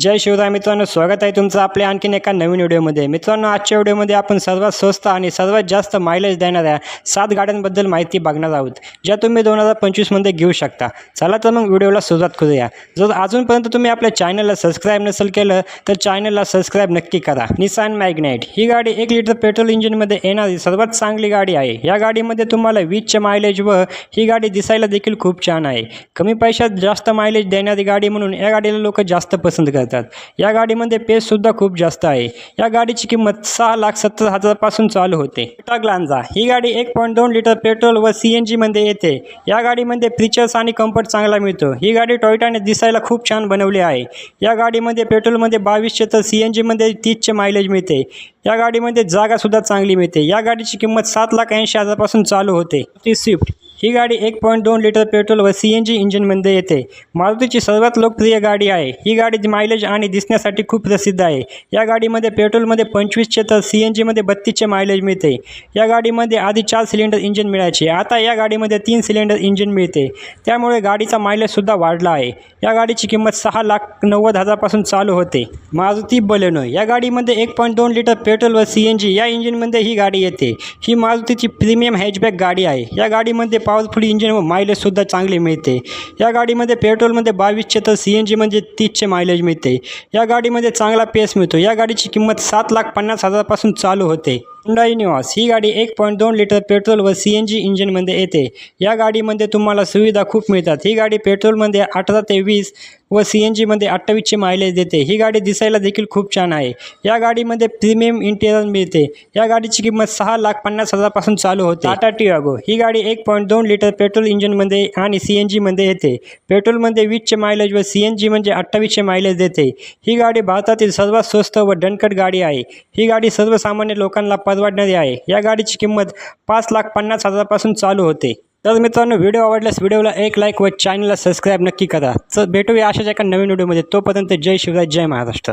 जय शिवराय मित्रांनो स्वागत आहे तुमचं आपल्या आणखीन एका नवीन व्हिडिओमध्ये. मित्रांनो आजच्या व्हिडिओमध्ये आपण सर्वात स्वस्त आणि सर्वात जास्त मायलेज देणाऱ्या सात गाड्यांबद्दल माहिती बघणार आहोत ज्या तुम्ही दोन हजार पंचवीसमध्ये घेऊ शकता. चला तर मग व्हिडिओला सुरुवात करूया. जर अजूनपर्यंत तुम्ही आपल्या चॅनलला सबस्क्राईब नसेल केलं तर चॅनलला सबस्क्राईब नक्की करा. निसान मॅग्नेट ही गाडी एक लिटर पेट्रोल इंजिनमध्ये येणारी सर्वात चांगली गाडी आहे. या गाडीमध्ये तुम्हाला वीजचे मायलेज व ही गाडी दिसायला देखील खूप छान आहे. कमी पैशात जास्त मायलेज देणारी गाडी म्हणून या गाडीला लोक जास्त पसंत करतात. या गाडीमध्ये पेससुद्धा खूप जास्त आहे. या गाडीची किंमत सहा लाख सत्तर हजारापासून चालू होते. टाटा ग्लांजा ही गाडी एक पॉईंट दोन लिटर पेट्रोल व सी एन जीमध्ये येते. या गाडीमध्ये फीचर्स आणि कम्फर्ट चांगला मिळतो. ही गाडी टॉयटाने दिसायला खूप छान बनवली आहे. या गाडीमध्ये पेट्रोलमध्ये बावीसशे तर सी एन जीमध्ये तीसचे मायलेज मिळते. या गाडीमध्ये जागासुद्धा चांगली मिळते. या गाडीची किंमत सात लाख ऐंशी हजारापासून चालू होते. ती स्विफ्ट ही गाडी एक पॉईंट दोन लिटर पेट्रोल व सी एन जी इंजिनमध्ये येते. मारुतीची सर्वात लोकप्रिय गाडी आहे. ही गाडी मायलेज आणि दिसण्यासाठी खूप प्रसिद्ध आहे. या गाडीमध्ये पेट्रोलमध्ये पंचवीसचे तर सी एन जीमध्ये बत्तीसचे मायलेज मिळते. या गाडीमध्ये आधी चार सिलेंडर इंजिन मिळायचे. आता या गाडीमध्ये तीन सिलेंडर इंजिन मिळते. त्यामुळे गाडीचा मायलेजसुद्धा वाढला आहे. या गाडीची किंमत सहा लाख नव्वद हजारपासून चालू होते. मारुती बलेनो. या गाडीमध्ये एक पॉईंट दोन लिटर पेट्रोल व सी एन जी या इंजिनमध्ये ही गाडी येते. ही मारुतीची प्रीमियम हॅचबॅक गाडी आहे. या गाडीमध्ये पॉवरफुल इंजिन व मायलेजसुद्धा चांगले मिळते. या गाडीमध्ये पेट्रोलमध्ये बावीसचे तर सी एन जीमध्ये तीसचे मायलेज मिळते. या गाडीमध्ये चांगला पेस मिळतो. या गाडीची किंमत सात लाख पन्नास हजारपासून चालू होते. हुंडाई निवास ही गाडी एक पॉईंट दोन लिटर पेट्रोल व सी एन जी इंजिनमध्ये येते. या गाडीमध्ये तुम्हाला सुविधा खूप मिळतात. ही गाडी पेट्रोलमध्ये अठरा ते वीस व सी एन जीमध्ये अठ्ठावीसचे मायलेज देते. ही गाडी दिसायला देखील खूप छान आहे. या गाडीमध्ये प्रीमियम इंटेरियर मिळते. या गाडीची किंमत सहा लाख पन्नास हजारपासून चालू होते. टाटा टियागो ही गाडी एक पॉईंट दोन लिटर पेट्रोल इंजिनमध्ये आणि सी एन जीमध्ये येते. पेट्रोलमध्ये वीसचे मायलेज व सी एन जी म्हणजे अठ्ठावीसचे मायलेज देते. ही गाडी भारतातील सर्वात स्वस्त व दणकट गाडी आहे. ही गाडी सर्वसामान्य लोकांना परवडणारी आहे. या गाडीची किंमत पाच लाख पन्नास हजारापासून चालू होते. तर मित्रांनो व्हिडिओ आवडल्यास व्हिडिओला एक लाईक व चॅनलला सबस्क्राईब नक्की करा. तर भेटूया अशाच एका नवीन व्हिडिओमध्ये. तोपर्यंत जय शिवराज जय महाराष्ट्र.